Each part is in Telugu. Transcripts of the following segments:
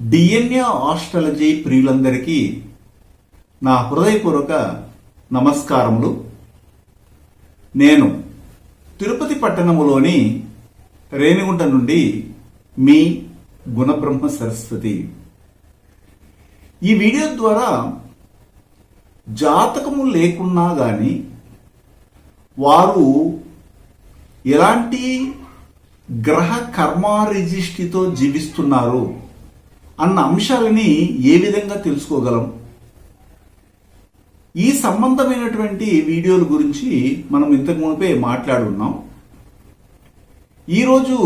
డిఎన్ఏ ఆస్ట్రాలజీ ప్రియులందరికీ నా హృదయపూర్వక నమస్కారములు. నేను తిరుపతి పట్టణములోని రేణిగుంట నుండి మీ గుణబ్రహ్మ సరస్వతి. ఈ వీడియో ద్వారా జాతకము లేకున్నా గాని వారు ఎలాంటి గ్రహ కర్మారిజిష్టితో జీవిస్తున్నారు అన్న అంశాలని ఏ విధంగా తెలుసుకోగలం? ఈ సంబంధమైనటువంటి వీడియోల గురించి మనం ఇంతకు మునిపే మాట్లాడున్నాం. ఈరోజు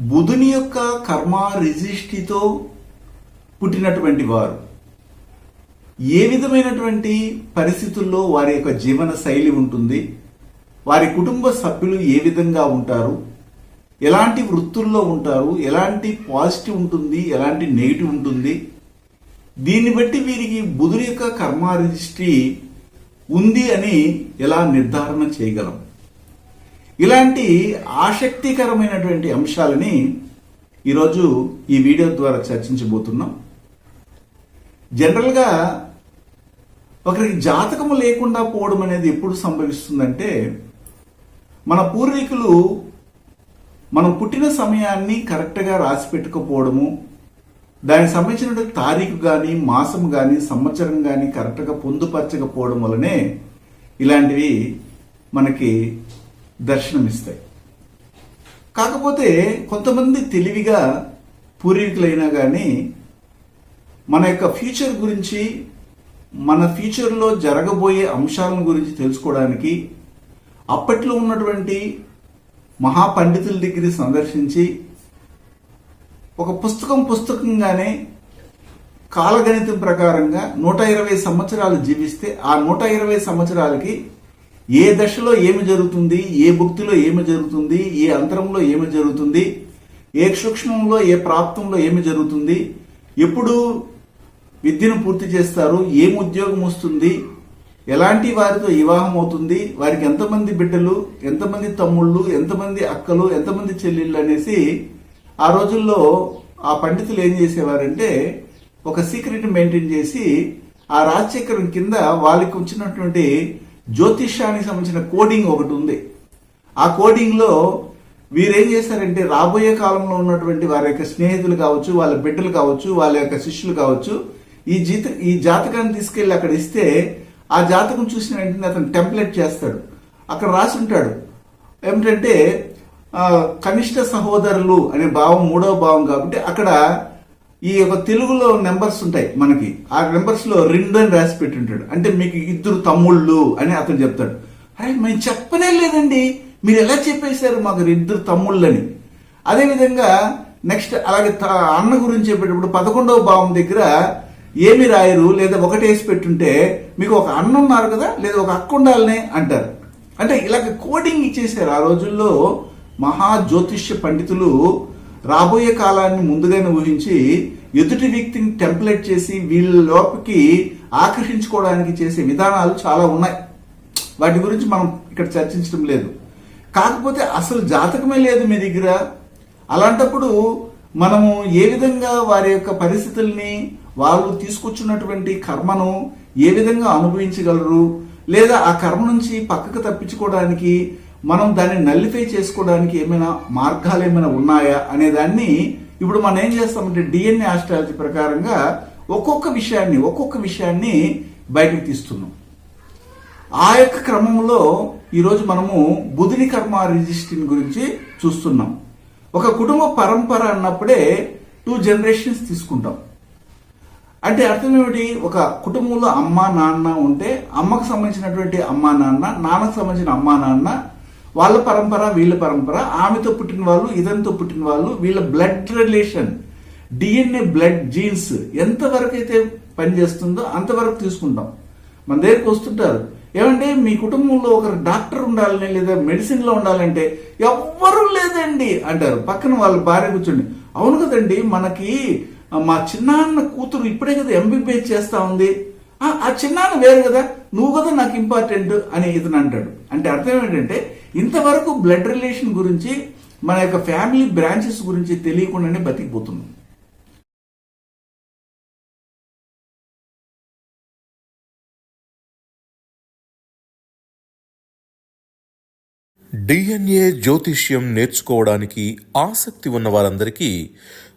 బుధుని యొక్క కర్మ రిజిష్టితో పుట్టినటువంటి వారు. ఏ విధమైనటువంటి పరిస్థితుల్లో వారి యొక్క జీవన శైలి ఉంటుంది? వారి కుటుంబ సభ్యులు ఏ విధంగా ఉంటారు? ఎలాంటి వృత్తుల్లో ఉంటారు? ఎలాంటి పాజిటివ్ ఉంటుంది? ఎలాంటి నెగిటివ్ ఉంటుంది? దీన్ని బట్టి వీరికి బుధుడి యొక్క కర్మ రిజిస్ట్రీ ఉంది అని ఎలా నిర్ధారణ చేయగలం? ఇలాంటి ఆసక్తికరమైనటువంటి అంశాలని ఈరోజు ఈ వీడియో ద్వారా చర్చించబోతున్నాం. జనరల్గా ఒకరికి జాతకము లేకుండా పోవడం అనేది ఎప్పుడు సంభవిస్తుందంటే మన పూర్వీకులు మనం పుట్టిన సమయాన్ని కరెక్ట్గా రాసి పెట్టుకపోవడము దానికి సంబంధించినటువంటి తారీఖు కానీ మాసం కానీ సంవత్సరం కానీ కరెక్ట్గా పొందుపరచకపోవడం వలనే ఇలాంటివి మనకి దర్శనమిస్తాయి. కాకపోతే కొంతమంది తెలివిగా పూర్వీకులైనా కానీ మన యొక్క ఫ్యూచర్ గురించి మన ఫ్యూచర్లో జరగబోయే అంశాలను గురించి తెలుసుకోవడానికి అప్పట్లో ఉన్నటువంటి మహాపండితుల దగ్గర సందర్శించి ఒక పుస్తకం పుస్తకంగానే కాలగణితం ప్రకారంగా నూట ఇరవై సంవత్సరాలు జీవిస్తే ఆ నూట ఇరవై సంవత్సరాలకి ఏ దశలో ఏమి జరుగుతుంది ఏ భుక్తిలో ఏమి జరుగుతుంది ఏ అంతరంలో ఏమి జరుగుతుంది ఏ సూక్ష్మంలో ఏ ప్రాప్తంలో ఏమి జరుగుతుంది ఎప్పుడు విద్యను పూర్తి చేస్తారు ఏం ఉద్యోగం వస్తుంది ఎలాంటి వారితో వివాహం అవుతుంది? వారికి ఎంతమంది బిడ్డలు? ఎంతమంది తమ్ముళ్ళు? ఎంతమంది అక్కలు? ఎంతమంది చెల్లెళ్ళు అనేసి ఆ రోజుల్లో ఆ పండితులు ఏం చేసేవారంటే ఒక సీక్రెట్ మెయింటైన్ చేసి ఆ రాజశేఖరం కింద వాళ్ళకి వచ్చినటువంటి జ్యోతిష్యానికి సంబంధించిన కోడింగ్ ఒకటి ఉంది. ఆ కోడింగ్లో వీరేం చేశారంటే రాబోయే కాలంలో ఉన్నటువంటి వారి యొక్క స్నేహితులు కావచ్చు వాళ్ళ బిడ్డలు కావచ్చు వాళ్ళ యొక్క శిష్యులు కావచ్చు ఈ జీత ఈ జాతకాన్ని తీసుకెళ్ళి అక్కడ ఇస్తే ఆ జాతకం చూసిన వెంటనే అతను టెంప్లెట్ చేస్తాడు. అక్కడ రాసి ఉంటాడు. ఏమిటంటే కనిష్ట సహోదరులు అనే భావం మూడవ భావం కాబట్టి అక్కడ ఈ యొక్క తెలుగులో నెంబర్స్ ఉంటాయి మనకి. ఆ నెంబర్స్లో రెండు అని రాసి పెట్టుంటాడు. అంటే మీకు ఇద్దరు తమ్ముళ్ళు అని అతను చెప్తాడు. అరే మేము చెప్పనే లేదండి. మీరు ఎలా చెప్పేశారు మాకు ఇద్దరు తమ్ముళ్ళని? అదేవిధంగా నెక్స్ట్ అలాగే అన్న గురించి చెప్పేటప్పుడు పదకొండవ భావం దగ్గర ఏమి రాయరు లేదా ఒకటి వేసి పెట్టుంటే మీకు ఒక అన్న ఉన్నారు కదా లేదా ఒక అక్క ఉండాలనే అంటారు. అంటే ఇలాగ కోడింగ్ ఇచ్చేసారు ఆ రోజుల్లో మహా జ్యోతిష్య పండితులు రాబోయే కాలాన్ని ముందుగానే ఊహించి ఎదుటి వ్యక్తిని టెంప్లెట్ చేసి వీళ్ళ లోపలికి ఆకర్షించుకోవడానికి చేసే విధానాలు చాలా ఉన్నాయి. వాటి గురించి మనం ఇక్కడ చర్చించడం లేదు. కాకపోతే అసలు జాతకమే లేదు మీ దగ్గర. అలాంటప్పుడు మనము ఏ విధంగా వారి యొక్క పరిస్థితుల్ని వాళ్ళు తీసుకొచ్చినటువంటి కర్మను ఏ విధంగా అనుభవించగలరు? లేదా ఆ కర్మ నుంచి పక్కకు తప్పించుకోవడానికి మనం దాన్ని నల్లిఫై చేసుకోవడానికి ఏమైనా మార్గాలు ఏమైనా ఉన్నాయా అనే దాన్ని ఇప్పుడు మనం ఏం చేస్తామంటే డిఎన్ఏ ఆస్ట్రాలజీ ప్రకారంగా ఒక్కొక్క విషయాన్ని ఒక్కొక్క విషయాన్ని బయటకు తీస్తున్నాం. ఆ యొక్క క్రమంలో ఈరోజు మనము బుధిని కర్మ రిజిస్ట్రీని గురించి చూస్తున్నాం. ఒక కుటుంబ పరంపర అన్నప్పుడే టూ జనరేషన్స్ తీసుకుంటాం. అంటే అర్థం ఏమిటి? ఒక కుటుంబంలో అమ్మ నాన్న ఉంటే అమ్మకు సంబంధించినటువంటి అమ్మా నాన్న నాన్నకు సంబంధించిన అమ్మ నాన్న వాళ్ళ పరంపర వీళ్ళ పరంపర ఆమెతో పుట్టిన వాళ్ళు ఇదంతో పుట్టిన వాళ్ళు వీళ్ళ blood relation DNA blood genes ఎంతవరకు అయితే పనిచేస్తుందో అంతవరకు తీసుకుంటాం. మన దగ్గరికి వస్తుంటారు. ఏమంటే మీ కుటుంబంలో ఒకరు డాక్టర్ ఉండాలని లేదా మెడిసిన్లో ఉండాలంటే ఎవ్వరూ లేదండి అంటారు. పక్కన వాళ్ళ భార్య కూర్చోండి అవును కదండి మనకి మా చిన్నాన్న కూతురు ఇప్పుడే కదా ఎంబీబీఎస్ చేస్తా ఉంది. ఆ, చిన్నాన్న వేరు కదా నువ్వు కదా నాకు ఇంపార్టెంట్ అని ఇతను అంటాడు. అంటే అర్థం ఏంటంటే ఇంతవరకు బ్లడ్ రిలేషన్ గురించి మన యొక్క ఫ్యామిలీ బ్రాంచెస్ గురించి తెలియకుండానే బతికిపోతున్నాం. డిఎన్ఏ జ్యోతిష్యం నేర్చుకోవడానికి ఆసక్తి ఉన్న వారందరికీ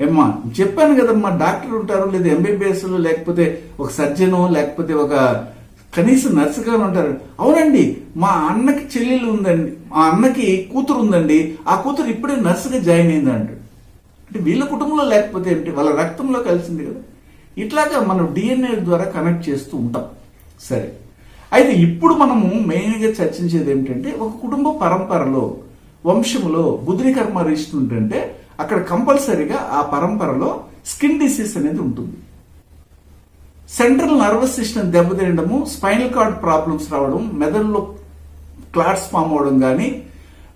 ఏమ్మా చెప్పాను కదమ్మా డాక్టర్ ఉంటారు లేదా ఎంబీబీఎస్ లేకపోతే ఒక సర్జను లేకపోతే ఒక కనీసం నర్సుగా ఉంటారు. అవునండి మా అన్నకి చెల్లెలు ఉందండి మా అన్నకి కూతురు ఉందండి ఆ కూతురు ఇప్పుడే నర్సుగా జాయిన్ అయింది అంటాడు అంటే వీళ్ళ కుటుంబంలో లేకపోతే ఏంటి? వాళ్ళ రక్తంలో కలిసింది కదా. ఇట్లాగా మనం డిఎన్ఏ ద్వారా కనెక్ట్ చేస్తూ ఉంటాం. సరే. అయితే ఇప్పుడు మనము మెయిన్గా చర్చించేది ఏమిటంటే ఒక కుటుంబ పరంపరలో వంశములో బుద్ధికర్మ రిస్ట్ ఉంటుంటే అక్కడ కంపల్సరీగా ఆ పరంపరలో స్కిన్ డిసీజ్ అనేది ఉంటుంది. సెంట్రల్ నర్వస్ సిస్టమ్ దెబ్బతినడము స్పైనల్ కార్డ్ ప్రాబ్లమ్స్ రావడం మెదడులో క్లాట్స్ ఫామ్ అవడం కానీ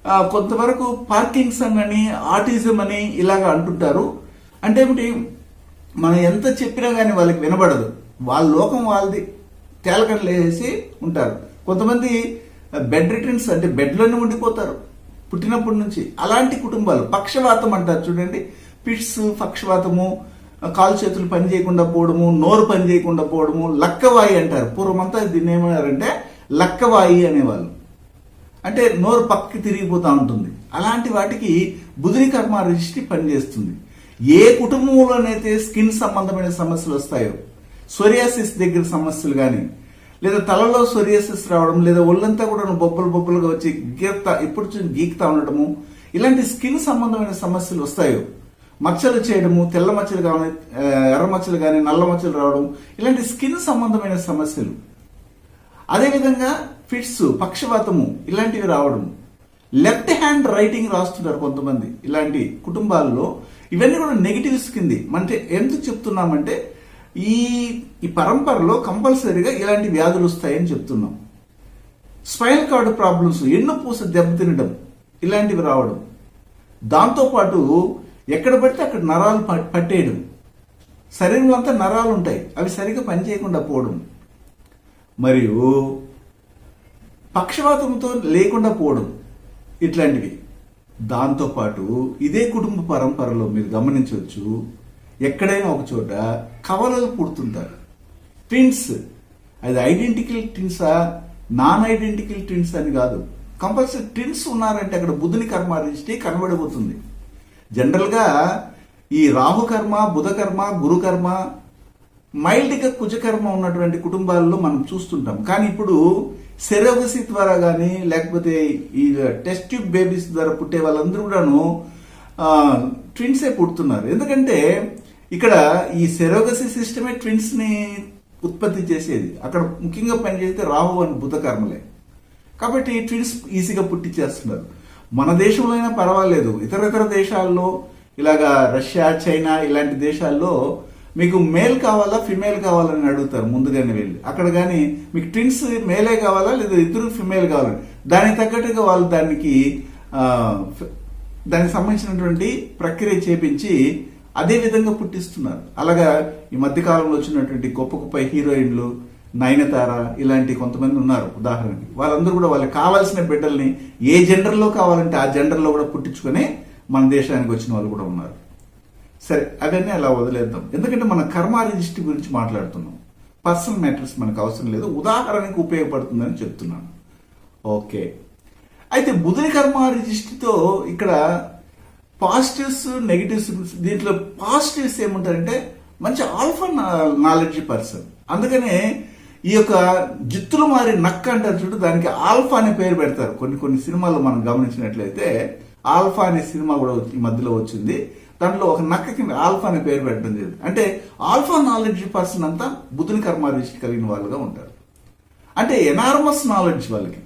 కొంతవరకు పార్కింగ్సన్ అని ఆటిజం అని ఇలాగ అంటుంటారు. అంటే ఏమిటి? మనం ఎంత చెప్పినా కానీ వాళ్ళకి వినబడదు. వాళ్ళ లోకం వాళ్ళది. తేలకనలేసి ఉంటారు. కొంతమంది బెడ్ రిటర్న్స్ అంటే బెడ్లోనే ఉండిపోతారు. పుట్టినప్పటి నుంచి అలాంటి కుటుంబాలు పక్షవాతం అంటారు చూడండి. పిట్స్ పక్షవాతము కాలు చేతులు పని చేయకుండా పోవడము నోరు పని చేయకుండా పోవడము లక్కవాయి అంటారు. పూర్వమంతా దీన్ని ఏమన్నారంటే లక్కవాయి అనేవాళ్ళు. అంటే నోరు పక్కకి తిరిగిపోతూ ఉంటుంది. అలాంటి వాటికి బుధుని కర్మ రిజిస్ట్రీ పనిచేస్తుంది. ఏ కుటుంబంలోనైతే స్కిన్ సంబంధమైన సమస్యలు వస్తాయో సోరియాసిస్ దగ్గర సమస్యలు కానీ లేదా తలలో సోరియాసిస్ రావడం లేదా ఒళ్ళంతా కూడా బొబ్బలు బొబ్బలుగా వచ్చి గీక్తా ఎప్పుడు చూసి గీక్తా ఉండటము ఇలాంటి స్కిన్ సంబంధమైన సమస్యలు వస్తాయో మచ్చలు చేయడము తెల్ల మచ్చలు కానీ ఎర్ర మచ్చలు కానీ నల్ల మచ్చలు రావడం ఇలాంటి స్కిన్ సంబంధమైన సమస్యలు. అదేవిధంగా ఫిట్స్ పక్షవాతము ఇలాంటివి రావడం. లెఫ్ట్ హ్యాండ్ రైటింగ్ రాస్తుంటారు కొంతమంది ఇలాంటి కుటుంబాల్లో. ఇవన్నీ కూడా నెగిటివ్స్ కింది. అంటే ఎందుకు చెప్తున్నామంటే ఈ ఈ పరంపరలో కంపల్సరీగా ఇలాంటి వ్యాధులు వస్తాయని చెప్తున్నాం. స్పైనల్ కార్డ్ ప్రాబ్లమ్స్ ఎన్నో పూస దెబ్బతినడం ఇలాంటివి రావడం. దాంతోపాటు ఎక్కడ పడితే అక్కడ నరాలు ప- పట్టేయడం. శరీరంలో అంతా నరాలు ఉంటాయి. అవి సరిగ్గా పనిచేయకుండా పోవడం. మరియు పక్షవాతంతో లేకుండా పోవడం ఇట్లాంటివి. దాంతోపాటు ఇదే కుటుంబ పరంపరలో మీరు గమనించవచ్చు. ఎక్కడైనా ఒక చోట కవలలు పుడుతుంటారు. ట్విన్స్ అది ఐడెంటికల్ ట్విన్సా నాన్ ఐడెంటికల్ ట్విన్స్ అని కాదు. కంపల్సరీ ట్విన్స్ ఉన్నారంటే అక్కడ బుధుని కర్మ రిజిస్ట్రీ కనబడిపోతుంది. జనరల్గా ఈ రాహుకర్మ బుధకర్మ గురుకర్మ మైల్డ్గా కుజకర్మ ఉన్నటువంటి కుటుంబాల్లో మనం చూస్తుంటాం. కానీ ఇప్పుడు సెరోగసి ద్వారా కానీ లేకపోతే ఈ టెస్ట్ ట్యూబ్ బేబీస్ ద్వారా పుట్టే వాళ్ళందరూ కూడాను ట్విన్సే పుడుతున్నారు. ఎందుకంటే ఇక్కడ ఈ సెరోగసి సిస్టమే ట్విన్స్ని ఉత్పత్తి చేసేది. అక్కడ ముఖ్యంగా పనిచేస్తే రాహు అని బుధ కర్మలే. కాబట్టి ట్విన్స్ ఈజీగా పుట్టించేస్తున్నారు మన దేశంలో అయినా పర్వాలేదు. ఇతర ఇతర దేశాల్లో ఇలాగా రష్యా చైనా ఇలాంటి దేశాల్లో మీకు మేల్ కావాలా ఫిమేల్ కావాలని అడుగుతారు ముందుగానే వెళ్ళి. అక్కడ కానీ మీకు ట్విన్స్ మేలే కావాలా లేదా ఇద్దరు ఫిమేల్ కావాలని. దానికి తగ్గట్టుగా వాళ్ళు దానికి దానికి సంబంధించినటువంటి ప్రక్రియ చేపించి అదే విధంగా పుట్టిస్తున్నారు. అలాగా ఈ మధ్యకాలంలో వచ్చినటువంటి గొప్ప గొప్ప హీరోయిన్లు నయనతార ఇలాంటి కొంతమంది ఉన్నారు. ఉదాహరణకి వాళ్ళందరూ కూడా వాళ్ళకి కావాల్సిన బిడ్డల్ని ఏ జెండర్లో కావాలంటే ఆ జెండర్లో కూడా పుట్టించుకొని మన దేశానికి వచ్చిన వాళ్ళు కూడా ఉన్నారు. సరే అవన్నీ అలా వదిలేద్దాం. ఎందుకంటే మన కర్మ రిజిస్ట్రీ గురించి మాట్లాడుతున్నాం. పర్సనల్ మ్యాటర్స్ మనకు అవసరం లేదు. ఉదాహరణకు ఉపయోగపడుతుందని చెప్తున్నాను. ఓకే. అయితే బుధుని కర్మ రిజిస్ట్రీతో ఇక్కడ పాజిటివ్స్ నెగిటివ్స్ దీంట్లో పాజిటివ్స్ ఏముంటారంటే మంచి ఆల్ఫా నాలెడ్జ్ పర్సన్. అందుకనే ఈ యొక్క జిత్తులు మారి నక్క అంటారు చూడు దానికి ఆల్ఫా అనే పేరు పెడతారు. కొన్ని కొన్ని సినిమాలు మనం గమనించినట్లయితే ఆల్ఫా అనే సినిమా కూడా ఈ మధ్యలో వచ్చింది. దాంట్లో ఒక నక్క కింద ఆల్ఫా అనే పేరు పెట్టడం జరిగింది. అంటే ఆల్ఫా నాలెడ్జ్ పర్సన్ అంతా బుద్ధుని కర్మ కలిగిన వాళ్ళుగా ఉంటారు. అంటే ఎనార్మస్ నాలెడ్జ్ వాళ్ళకి.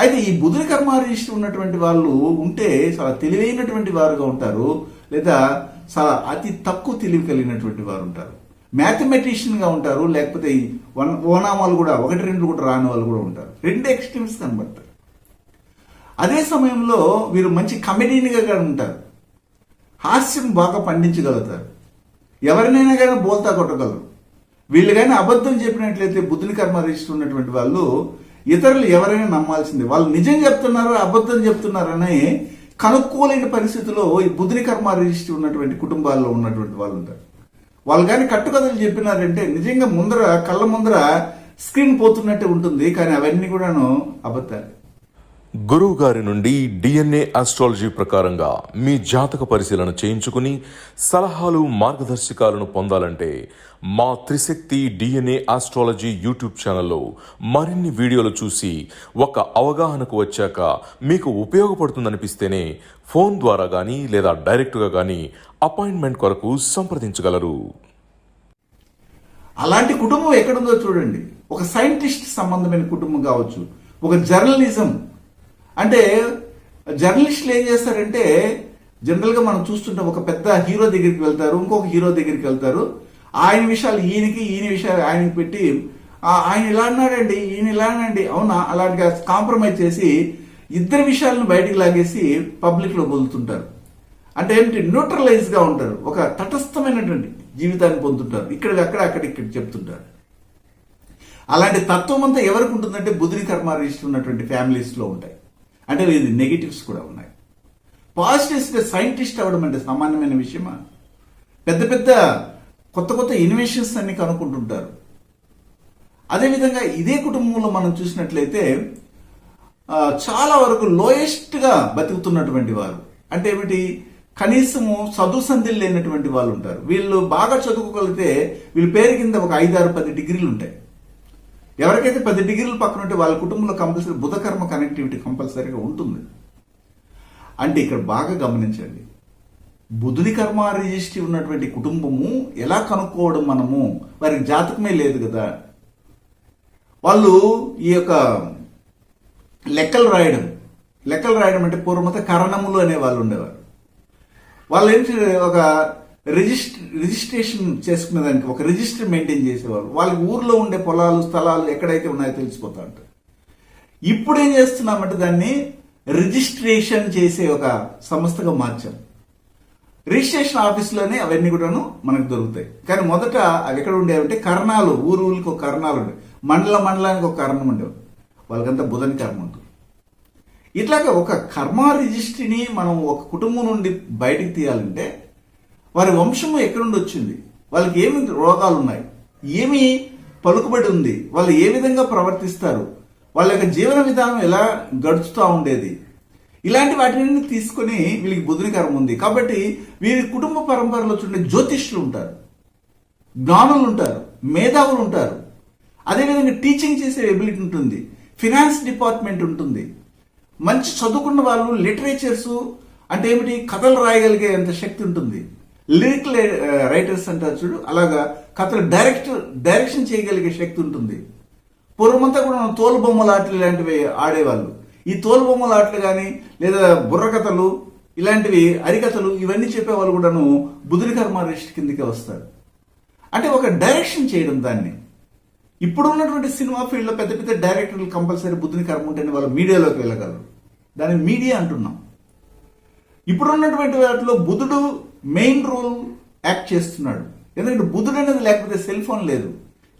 అయితే ఈ బుధుని కర్మ ఉన్నటువంటి వాళ్ళు ఉంటే చాలా తెలివైనటువంటి వారుగా ఉంటారు లేదా చాలా అతి తక్కువ తెలివి కలిగినటువంటి వారు ఉంటారు. మ్యాథమెటిషియన్గా ఉంటారు లేకపోతే ఈ వన్ ఓనామాలు కూడా ఒకటి రెండు కూడా రాని వాళ్ళు కూడా ఉంటారు. రెండు ఎక్స్ట్రీమ్స్ కనబడతారు అదే సమయంలో వీరు మంచి కమెడీనిగా కూడా ఉంటారు. హాస్యం బాగా పండించగలుగుతారు. ఎవరినైనా కానీ బోల్తా కొట్టగలరు. వీళ్ళు కానీ అబద్ధం చెప్పినట్లయితే బుద్ధుని కర్మ రిజిస్టర్ ఉన్నటువంటి వాళ్ళు ఇతరులు ఎవరైనా నమ్మాల్సిందే. వాళ్ళు నిజం చెప్తున్నారో అబద్ధం చెప్తున్నారని కనుక్కోలేని పరిస్థితిలో ఈ బుద్ధుని కర్మ రిజిస్టర్ ఉన్నటువంటి కుటుంబాల్లో ఉన్నటువంటి వాళ్ళు ఉంటారు వాళ్ళు కానీ కట్టుకథలు చెప్పినారంటే నిజంగా ముందర కళ్ళ ముందర స్క్రీన్ పోతున్నట్టే ఉంటుంది కానీ అవన్నీ కూడాను అబద్ధాలు. గురువు గారి నుండి డిఎన్ఏ ఆస్ట్రాలజీ ప్రకారంగా మీ జాతక పరిశీలన చేయించుకుని సలహాలు మార్గదర్శకాలను పొందాలంటే మా త్రిశక్తి డిఎన్ఏ ఆస్ట్రాలజీ యూట్యూబ్ ఛానల్లో మరిన్ని వీడియోలు చూసి ఒక అవగాహనకు వచ్చాక మీకు ఉపయోగపడుతుందనిపిస్తేనే ఫోన్ ద్వారా కానీ లేదా డైరెక్ట్గా కానీ అపాయింట్మెంట్ కొరకు సంప్రదించగలరు. అలాంటి కుటుంబం ఎక్కడుందో చూడండి. ఒక సైంటిస్ట్ సంబంధమైన కుటుంబం కావచ్చు. ఒక జర్నలిజం అంటే జర్నలిస్టులు ఏం చేస్తారంటే జనరల్గా మనం చూస్తుంటాం ఒక పెద్ద హీరో దగ్గరికి వెళ్తారు ఇంకొక హీరో దగ్గరికి వెళ్తారు. ఆయన విషయాలు ఈయనకి ఈయన విషయాలు ఆయనకి పెట్టి ఆయన ఇలా అన్నాడండి ఈయన ఇలా అన్నాడండి అవునా? అలాంటి కాంప్రమైజ్ చేసి ఇద్దరు విషయాలను బయటికి లాగేసి పబ్లిక్లో వదులుతుంటారు. అంటే ఏంటి? న్యూట్రలైజ్గా ఉంటారు. ఒక తటస్థమైనటువంటి జీవితాన్ని పొందుతుంటారు. ఇక్కడ అక్కడ అక్కడ ఇక్కడ చెప్తుంటారు. అలాంటి తత్వం అంతా ఎవరికి ఉంటుందంటే బుధుని కర్మ రిజిస్టర్ ఉన్నటువంటి ఫ్యామిలీస్లో ఉంటాయి. అంటే ఇది నెగిటివ్స్ కూడా ఉన్నాయి. పాజిటివ్స్గా సైంటిస్ట్ అవ్వడం అంటే సామాన్యమైన విషయమా? పెద్ద పెద్ద కొత్త కొత్త ఇన్వెన్షన్స్ అన్ని కనుక్కుంటుంటారు. అదేవిధంగా ఇదే కుటుంబంలో మనం చూసినట్లయితే చాలా వరకు లోయెస్ట్గా బతుకుతున్నటువంటి వారు. అంటే ఏమిటి? కనీసము చదువు సంధులు లేనటువంటి వాళ్ళు ఉంటారు వీళ్ళు బాగా చదువుకోగలిగితే వీళ్ళ పేరు కింద ఒక ఐదారు పది డిగ్రీలు ఉంటాయి ఎవరికైతే పది డిగ్రీలు పక్కన ఉంటే వాళ్ళ కుటుంబంలో కంపల్సరీ బుధకర్మ కనెక్టివిటీ కంపల్సరీగా ఉంటుంది. అంటే ఇక్కడ బాగా గమనించండి. బుధుని కర్మ రిజిస్ట్రీ ఉన్నటువంటి కుటుంబము ఎలా కనుక్కోవడం మనము? వారికి జాతకమే లేదు కదా. వాళ్ళు ఈ యొక్క లెక్కలు రాయడం. లెక్కలు రాయడం అంటే పూర్వమత కరణములు అనే వాళ్ళు ఉండేవారు. వాళ్ళు ఏంటి ఒక రిజిస్ట్ర రిజిస్ట్రేషన్ చేసుకునే దానికి ఒక రిజిస్టర్ మెయింటైన్ చేసేవారు వాళ్ళకి ఊర్లో ఉండే పొలాలు స్థలాలు ఎక్కడైతే ఉన్నాయో తెలిసిపోతా ఉంటాయి. ఇప్పుడు ఏం చేస్తున్నామంటే దాన్ని రిజిస్ట్రేషన్ చేసే ఒక సంస్థగా మార్చాం. రిజిస్ట్రేషన్ ఆఫీస్లోనే అవన్నీ కూడాను మనకు దొరుకుతాయి. కానీ మొదట అవి ఎక్కడ ఉండేవంటే కర్ణాలు ఊరు ఊరికి ఒక కర్ణాలు ఉండేవి మండల మండలానికి ఒక కర్ణం ఉండేవి. వాళ్ళకంతా బుధని కర్మ ఉంటుంది. ఇట్లాగా ఒక కర్మ రిజిస్ట్రీని మనం ఒక కుటుంబం నుండి బయటికి తీయాలంటే వారి వంశము ఎక్కడి వచ్చింది? వాళ్ళకి ఏమి రోగాలు ఉన్నాయి ఏమి పలుకుబడి ఉంది? వాళ్ళు ఏ విధంగా ప్రవర్తిస్తారు? వాళ్ళ యొక్క జీవన విధానం ఎలా గడుచుతూ ఉండేది? ఇలాంటి వాటిని తీసుకొని వీళ్ళకి బుధునికరం ఉంది. కాబట్టి వీరి కుటుంబ పరంపరలో చూడే జ్యోతిష్యులు ఉంటారు. జ్ఞానులు ఉంటారు. మేధావులు ఉంటారు. అదేవిధంగా టీచింగ్ చేసే ఎబిలిటీ ఉంటుంది. ఫినాన్స్ డిపార్ట్మెంట్ ఉంటుంది. మంచి చదువుకున్న వాళ్ళు లిటరేచర్స్ అంటే ఏమిటి? కథలు రాయగలిగే అంత శక్తి ఉంటుంది. లిరిక్ రైటర్స్ అంటారు చూడు అలాగా కథలు డైరెక్ట్ డైరెక్షన్ చేయగలిగే శక్తి ఉంటుంది. పూర్వమంతా కూడా తోలు బొమ్మల ఇలాంటివి ఆడేవాళ్ళు. ఈ తోలు కానీ లేదా బుర్రకథలు ఇలాంటివి అరికథలు ఇవన్నీ చెప్పేవాళ్ళు కూడాను బుధుని కర్మ రిస్ట్ కిందకే వస్తారు. అంటే ఒక డైరెక్షన్ చేయడం దాన్ని. ఇప్పుడు ఉన్నటువంటి సినిమా ఫీల్డ్లో పెద్ద పెద్ద డైరెక్టర్లు కంపల్సరీ బుద్ధుని కర్మ ఉంటేనే వాళ్ళు మీడియాలోకి వెళ్ళగలరు. దాన్ని మీడియా అంటున్నాం. ఇప్పుడున్నటువంటి వాటిలో బుధుడు మెయిన్ రోల్ యాక్ట్ చేస్తున్నాడు. ఎందుకంటే బుధుడు అనేది లేకపోతే సెల్ ఫోన్ లేదు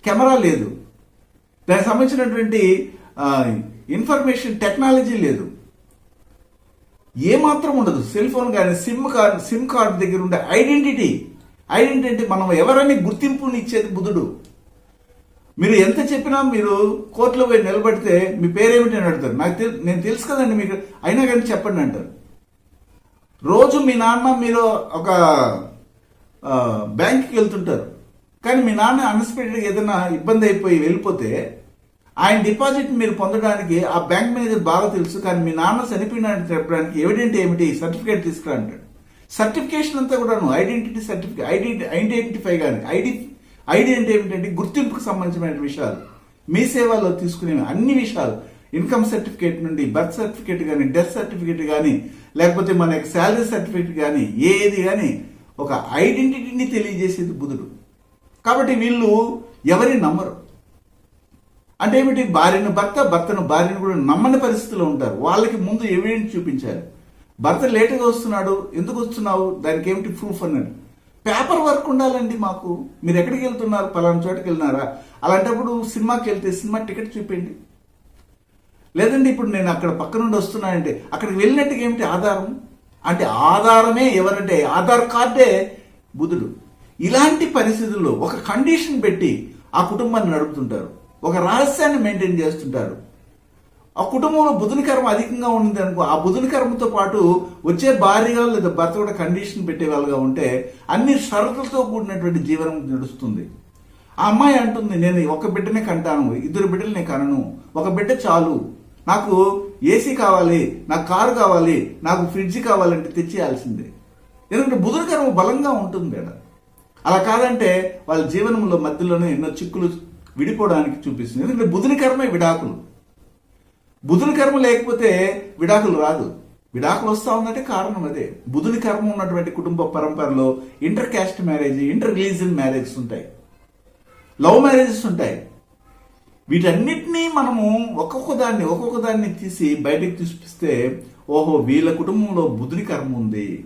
కెమెరా లేదు. దానికి సంబంధించినటువంటి ఇన్ఫర్మేషన్ టెక్నాలజీ లేదు. ఏ మాత్రం ఉండదు. సెల్ ఫోన్ కానీ సిమ్ కార్డ్ సిమ్ కార్డు దగ్గర ఉండే ఐడెంటిటీ ఐడెంటిటీ మనం ఎవరని గుర్తింపునిచ్చేది బుధుడు. మీరు ఎంత చెప్పినా మీరు కోర్టులో పోయి నిలబడితే మీ పేరేమిటి అని అడుగుతారు. నాకు నేను తెలుసు కదండి మీకు. అయినా కానీ చెప్పండి అంటారు. రోజు మీ నాన్న మీరు ఒక బ్యాంక్కి వెళ్తుంటారు. కానీ మీ నాన్న అన్ఎక్స్పెక్టెడ్గా ఏదైనా ఇబ్బంది అయిపోయి వెళ్ళిపోతే ఆయన డిపాజిట్ మీరు పొందడానికి ఆ బ్యాంక్ మేనేజర్ బాగా తెలుసు. కానీ మీ నాన్న చనిపోయినాడని చెప్పడానికి ఎవిడెంట్ ఏమిటి? సర్టిఫికేట్ తీసుకురా అంటాడు. సర్టిఫికేషన్ అంతా కూడాను ఐడెంటిటీ సర్టిఫికేట్ ఐడెంటి ఐడెంటిఫై కానీ ఐడి ఐడి అంటే ఏమిటంటే గుర్తింపుకు సంబంధించిన విషయాలు. మీ సేవలో తీసుకునే అన్ని విషయాలు. ఇన్కమ్ సర్టిఫికేట్ నుండి బర్త్ సర్టిఫికేట్ కానీ డెత్ సర్టిఫికేట్ కానీ లేకపోతే మన శాలరీ సర్టిఫికేట్ కానీ ఏది కానీ ఒక ఐడెంటిటీని తెలియజేసేది బుధుడు. కాబట్టి వీళ్ళు ఎవరిని నమ్మరు. అంటే ఏమిటి? భార్యను భర్త భర్తను భార్యను కూడా నమ్మని పరిస్థితిలో ఉంటారు. వాళ్ళకి ముందు ఎవిడెన్స్ చూపించాలి. భర్త లేటుగా వస్తున్నాడు. ఎందుకు వస్తున్నావు? దానికి ఏమిటి ప్రూఫ్ అన్నాడు పేపర్ వర్క్ ఉండాలండి మాకు. మీరు ఎక్కడికి వెళ్తున్నారు? పలానా చోటకి వెళ్ళినారా అలాంటప్పుడు సినిమాకి వెళ్తే సినిమా టికెట్ చూపించండి. లేదండి ఇప్పుడు నేను అక్కడ పక్క నుండి వస్తున్నానంటే అక్కడికి వెళ్ళినట్టుగా ఏమిటి ఆధారం? అంటే ఆధారమే ఎవరంటే ఆధార్ కార్డే బుధుడు. ఇలాంటి పరిస్థితుల్లో ఒక కండిషన్ పెట్టి ఆ కుటుంబాన్ని నడుపుతుంటారు. ఒక రహస్యాన్ని మెయింటైన్ చేస్తుంటారు. ఆ కుటుంబంలో బుధుని కర్మ అధికంగా ఉంది అనుకో ఆ బుధుని కర్మతో పాటు వచ్చే భార్యగా లేదా భర్త కూడా కండిషన్ పెట్టేవాళ్ళుగా ఉంటే అన్ని షరతులతో కూడినటువంటి జీవనం నడుస్తుంది. ఆ అమ్మాయి అంటుంది నేను ఒక బిడ్డనే కంటాను ఇద్దరు బిడ్డలు నేను కనను ఒక బిడ్డ చాలు నాకు ఏసీ కావాలి నాకు కారు కావాలి నాకు ఫ్రిడ్జ్ కావాలంటే తెచ్చేయాల్సిందే. ఎందుకంటే బుధుని కర్మ బలంగా ఉంటుంది మేడ అలా కాదంటే వాళ్ళ జీవనంలో మధ్యలోనే ఎన్నో చిక్కులు విడిపోవడానికి చూపిస్తుంది. ఎందుకంటే బుధుని కర్మే విడాకులు. బుధుని కర్మ లేకపోతే విడాకులు రాదు. విడాకులు వస్తా ఉందంటే కారణం అదే. బుధుని కర్మ ఉన్నటువంటి కుటుంబ పరంపరలో inter caste marriage inter religion marriages ఉంటాయి. లవ్ మ్యారేజెస్ ఉంటాయి. వీటన్నిటినీ మనము ఒక్కొక్క దాన్ని ఒక్కొక్క దాన్ని తీసి బయటకు చూపిస్తే ఓహో వీళ్ళ కుటుంబంలో బుధుని కర్మ ఉంది.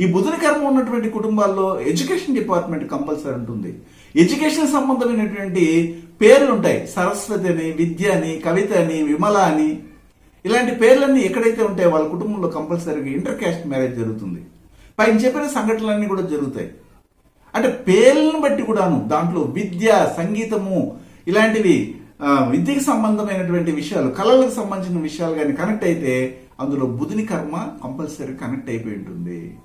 ఈ బుధుని కర్మ ఉన్నటువంటి కుటుంబాల్లో ఎడ్యుకేషన్ డిపార్ట్మెంట్ కంపల్సరీ ఉంటుంది. ఎడ్యుకేషన్ సంబంధమైనటువంటి పేర్లు ఉంటాయి. సరస్వతి అని విద్య అని కవిత అని విమల అని. ఇలాంటి పేర్లన్నీ ఎక్కడైతే ఉంటాయో వాళ్ళ కుటుంబంలో కంపల్సరీగా ఇంటర్ క్యాస్ట్ మ్యారేజ్ జరుగుతుంది. పైన చెప్పిన సంఘటనలన్నీ కూడా జరుగుతాయి. అంటే పేర్లను బట్టి కూడాను దాంట్లో విద్య సంగీతము ఇలాంటివి విద్యకి సంబంధమైనటువంటి విషయాలు కళలకు సంబంధించిన విషయాలు కానీ కనెక్ట్ అయితే అందులో బుధుని కర్మ కంపల్సరీ కనెక్ట్ అయిపోయి ఉంటుంది.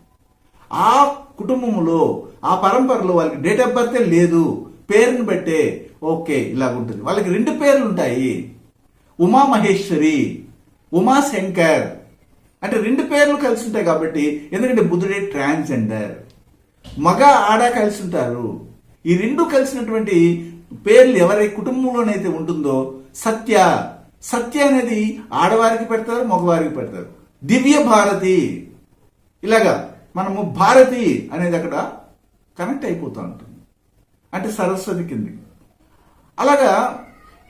ఆ కుటుంబంలో ఆ పరంపరలో వాళ్ళకి డేట్ ఆఫ్ బర్త్ లేదు. పేరుని బట్టే ఓకే ఇలా ఉంటుంది. వాళ్ళకి రెండు పేర్లు ఉంటాయి. ఉమా మహేశ్వరి ఉమా శంకర్. అంటే రెండు పేర్లు కలిసి ఉంటాయి కాబట్టి ఎందుకంటే బుధుడే ట్రాన్స్జెండర్ మగ ఆడ కలిసి ఉంటారు. ఈ రెండు కలిసినటువంటి పేర్లు ఎవరి కుటుంబంలోనైతే ఉంటుందో సత్య. సత్య అనేది ఆడవారికి పెడతారు మగవారికి పెడతారు. దివ్య భారతి. ఇలాగా మనము భారతి అనేది అక్కడ కనెక్ట్ అయిపోతూ ఉంటుంది. అంటే సరస్వతి కింది. అలాగా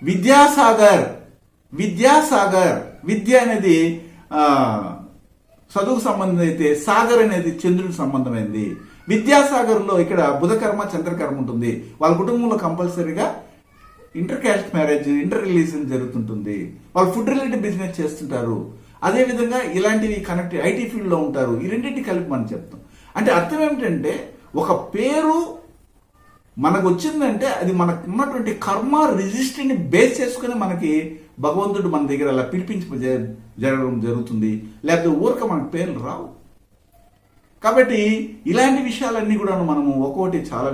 విద్యాసాగర్. విద్యాసాగర్. విద్య అనేది చదువుకు సంబంధం అయితే సాగర్ అనేది చంద్రుడికి సంబంధమైంది. విద్యాసాగర్లో ఇక్కడ బుధకర్మ చంద్రకర్మ ఉంటుంది. వాళ్ళ కుటుంబంలో కంపల్సరీగా inter caste marriage inter religion జరుగుతుంటుంది. వాళ్ళు ఫుడ్ రిలేటెడ్ బిజినెస్ చేస్తుంటారు. అదేవిధంగా ఇలాంటివి కనెక్ట్ ఐటీ ఫీల్డ్లో ఉంటారు. ఈ రెండింటి కలిపి మనం చెప్తాం. అంటే అర్థం ఏమిటంటే ఒక పేరు మనకు వచ్చిందంటే అది మనకు ఉన్నటువంటి కర్మ రిజిస్ట్రీని బేస్ చేసుకుని మనకి భగవంతుడు మన దగ్గర అలా పిలిపించి జ- జరగడం జరుగుతుంది. లేకపోతే ఊరక మనకు పేర్లు రావు. కాబట్టి ఇలాంటి విషయాలన్నీ కూడా మనము ఒక్కొక్కటి చాలా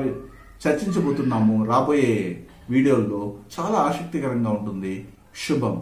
చర్చించబోతున్నాము. రాబోయే వీడియోల్లో చాలా ఆసక్తికరంగా ఉంటుంది. శుభం.